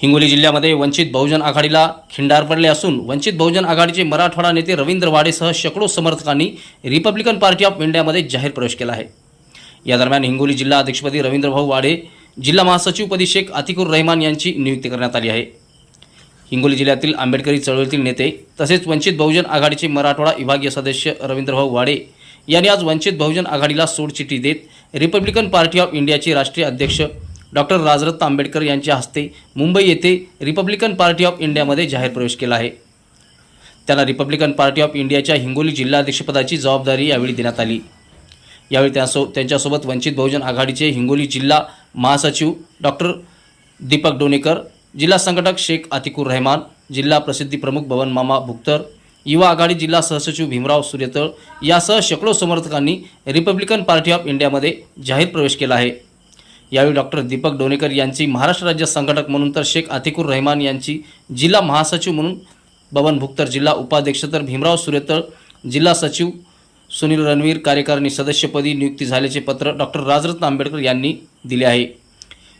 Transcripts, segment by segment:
हिंगोली जिल्ह्यामध्ये वंचित बहुजन आघाडीला खिंडार पडले असून वंचित बहुजन आघाडीचे मराठवाडा नेते रवींद्र वाडेसह शेकडो समर्थकांनी रिपब्लिकन पार्टी ऑफ इंडियामध्ये जाहीर प्रवेश केला आहे. या दरम्यान हिंगोली जिल्हा अध्यक्षपदी रवींद्रभाऊ वाडे जिल्हा महासचिवपदी शेख अतिकुर रहमान यांची नियुक्ती करण्यात आली आहे. हिंगोली जिल्ह्यातील आंबेडकरी चळवळीतील नेते तसेच वंचित बहुजन आघाडीचे मराठवाडा विभागीय सदस्य रवींद्रभाऊ वाडे यांनी आज वंचित बहुजन आघाडीला सोडचिठ्ठी देत रिपब्लिकन पार्टी ऑफ इंडियाचे राष्ट्रीय अध्यक्ष डॉक्टर राजरत्न आंबेडकर यांच्या हस्ते मुंबई येथे रिपब्लिकन पार्टी ऑफ इंडियामध्ये जाहीर प्रवेश केला आहे. त्यांना रिपब्लिकन पार्टी ऑफ इंडियाच्या हिंगोली जिल्हाध्यक्षपदाची जबाबदारी यावेळी देण्यात आली. यावेळी त्यासो त्यांच्यासोबत वंचित बहुजन आघाडीचे हिंगोली जिल्हा महासचिव डॉक्टर दीपक डोणेकर जिल्हा संघटक शेख आतिकुर रहमान जिल्हा प्रसिद्धी प्रमुख भवन मामा भुक्तर युवा आघाडी जिल्हा सहसचिव भीमराव सूर्यतळ यासह शेकडो समर्थकांनी रिपब्लिकन पार्टी ऑफ इंडियामध्ये जाहीर प्रवेश केला आहे. यावेळी डॉक्टर दीपक डोणेकर यांची महाराष्ट्र राज्य संघटक म्हणून तर शेख अतिकुर रहमान यांची जिल्हा महासचिव म्हणून बबन भुक्तर जिल्हा उपाध्यक्ष तर भीमराव सुरेतळ जिल्हा सचिव सुनील रणवीर कार्यकारिणी सदस्यपदी नियुक्ती झाल्याचे पत्र डॉक्टर राजरत्न आंबेडकर यांनी दिले आहे.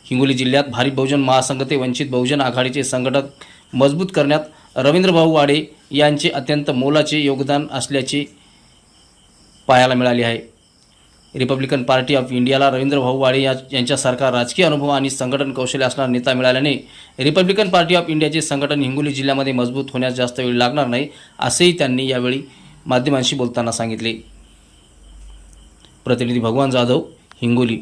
हिंगोली जिल्ह्यात भारी बहुजन महासंघ ते वंचित बहुजन आघाडीचे संघटक मजबूत करण्यात रवींद्रभाऊ वाडे यांचे अत्यंत मोलाचे योगदान असल्याचे पाहायला मिळाले आहे. रिपब्लिकन पार्टी ऑफ इंडियाला रवींद्रभाऊ वाडे या यांच्यासारखा राजकीय अनुभव आणि संघटन कौशल्य असणारा नेता मिळाल्याने रिपब्लिकन पार्टी ऑफ इंडियाचे संघटन हिंगोली जिल्ह्यामध्ये मजबूत होण्यास जास्त वेळ लागणार नाही असेही त्यांनी यावेळी माध्यमांशी बोलताना सांगितले. प्रतिनिधी भगवान जाधव हिंगोली.